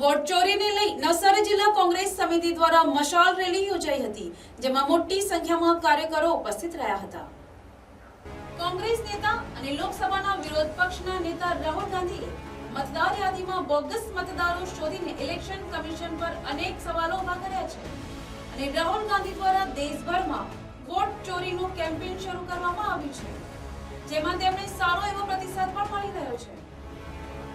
Vote ચોરીને લઈ નવસારી જિલ્લા કોંગ્રેસ સમિતિ દ્વારા મશાલ રેલી યોજાઈ હતી, જેમાં મોટી સંખ્યામાં કાર્યકરો ઉપસ્થિત રહ્યા હતા. કોંગ્રેસ નેતા અને લોકસભાના વિરોધ પક્ષના નેતા રાહુલ ગાંધીએ મતદાર યાદીમાં બોગસ મતદારો શોધીને ઇલેક્શન કમિશન પર અનેક સવાલો ઊભા કર્યા છે. અને રાહુલ ગાંધી દ્વારા દેશભરમાં વોટ ચોરીનું કેમ્પેન શરૂ કરવામાં આવ્યું છે, જેમાં તેમણે સારો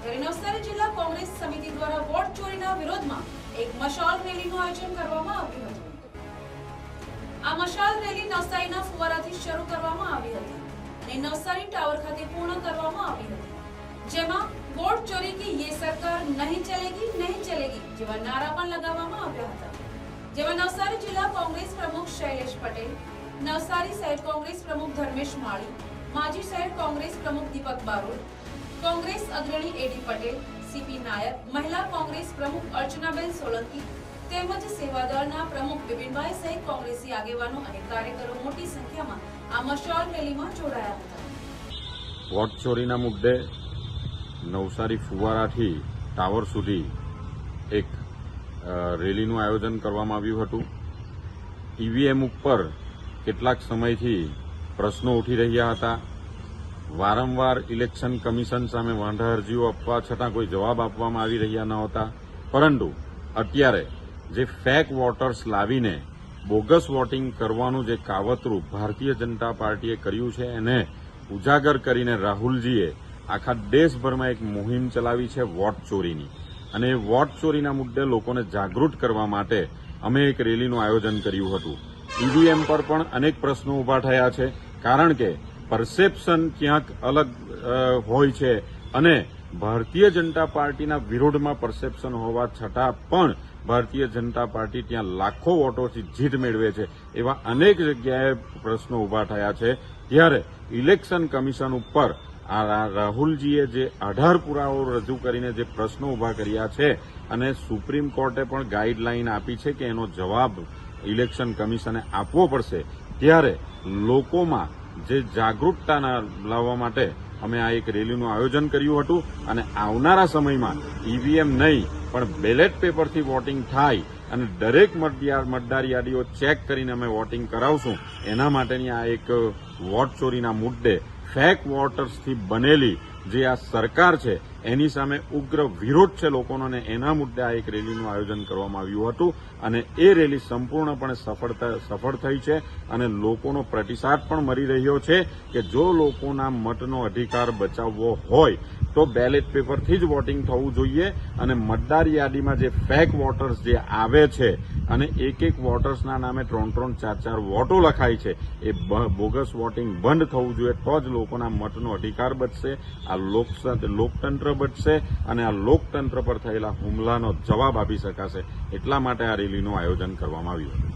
નવસારી જિલ્લા કોંગ્રેસ સમિતિ દ્વારા વોટ ચોરીના વિરોધમાં એક મશાલ રેલીનું આયોજન કરવામાં આવ્યું હતું. આ મશાલ રેલી નવસારીના ફુવારાથી શરૂ કરવામાં આવી હતી અને નવસારી ટાવર ખાતે પૂર્ણ કરવામાં આવી હતી. જેમાં વોટ ચોરી કી યે સરકાર નહીં ચલેગી નહીં ચલેગી જેવા નારા પણ લગાવવામાં આવ્યા હતા. જેમાં નવસારી જિલ્લા કોંગ્રેસ પ્રમુખ શૈલેષ પટેલ, નવસારી શહેર કોંગ્રેસ પ્રમુખ ધર્મેશ માળી, માજી શહેર કોંગ્રેસ પ્રમુખ દીપક બારોટ અગ્રણી એડી પટેલ સીપી નાયક, મહિલા કોંગ્રેસ પ્રમુખ અર્ચનાબેન સોલંકી તેમજ સેવાદળના પ્રમુખ બિપિનભાઈ સહિત કોંગ્રેસી આગેવાનો અને કાર્યકરો મોટી સંખ્યામાં આ મશાલ રેલીમાં જોડાયા હતા. વોટ ચોરીના મુદ્દે નવસારી ફુવારાથી ટાવર સુધી એક રેલીનું આયોજન કરવામાં આવ્યું હતું. ઈવીએમ ઉપર કેટલાક સમયથી પ્રશ્નો ઉઠી રહ્યા હતા. વારંવાર ઇલેક્શન કમિશન સામે વાંધા અરજીઓ આપવા છતાં કોઈ જવાબ આપવામાં આવી રહ્યા ન હતા. પરંતુ અત્યારે જે ફેક વોટર્સ લાવીને બોગસ વોટિંગ કરવાનું જે કાવતરું ભારતીય જનતા પાર્ટીએ કર્યું છે, એને ઉજાગર કરીને રાહુલજીએ આખા દેશભરમાં એક મુહિમ ચલાવી છે વોટ ચોરીની. અને વોટ ચોરીના મુદ્દે લોકોને જાગૃત કરવા માટે અમે એક રેલીનું આયોજન કર્યું હતું. ઈવીએમ પર પણ અનેક પ્રશ્નો ઊભા થયા છે, કારણ કે પરસેપ્શન ક્યાંક અલગ હોય છે. અને ભારતીય જનતા પાર્ટીના વિરોધમાં પરસેપ્શન હોવા છતાં પણ ભારતીય જનતા પાર્ટી ત્યાં લાખો વોટોથી જીત મેળવે છે. એવા અનેક જગ્યાએ પ્રશ્નો ઊભા થયા છે. ત્યારે ઇલેક્શન કમિશન ઉપર રાહુલજીએ જે આધાર પુરાવો રજૂ કરીને જે પ્રશ્નો ઊભા કર્યા છે અને સુપ્રીમ કોર્ટે પણ ગાઈડલાઈન આપી છે કે એનો જવાબ ઇલેક્શન કમિશને આપવો પડશે. ત્યારે લોકોમાં જે જાગૃતતાના લાવવા માટે અમે આ એક રેલીનું આયોજન કર્યું હતું અને આવનારા સમયમાં ઈવીએમ નહીં, પણ બેલેટ પેપરથી વોટિંગ થાય અને દરેક મતદાર યાદીઓ ચેક કરીને અમે વોટિંગ કરાવશું. એના માટેની આ એક વોટ ચોરીના મુદ્દે ફેક વોટર્સથી બનેલી જે આ સરકાર છે એની સામે ઉગ્ર વિરોધ છે લોકોનો અને એના મુદ્દે આ એક રેલીનું આયોજન કરવામાં આવ્યું હતું અને એ રેલી સંપૂર્ણપણે સફળતા સફળ થઈ છે અને લોકોનો પ્રતિસાદ પણ મળી રહ્યો છે કે જો લોકોના મતનો અધિકાર બચાવવો હોય તો બેલેટ પેપરથી જ વોટિંગ થવું જોઈએ અને મતદાર યાદીમાં જે ફેક વોટર્સ જે આવે છે અને એક એક વોટર્સના નામે ત્રણ ત્રણ ચાર ચાર વોટો લખાય છે, એ બોગસ વોટિંગ બંધ થવું જોઈએ તો જ લોકોના મતનો અધિકાર બચશે. આ લોક- લોકતંત્ર બચશે અને આ લોકતંત્ર પર થયેલા હુમલાનો જવાબ આપી શકાશે. એટલા માટે આ રેલીનું આયોજન કરવામાં આવ્યું હતું.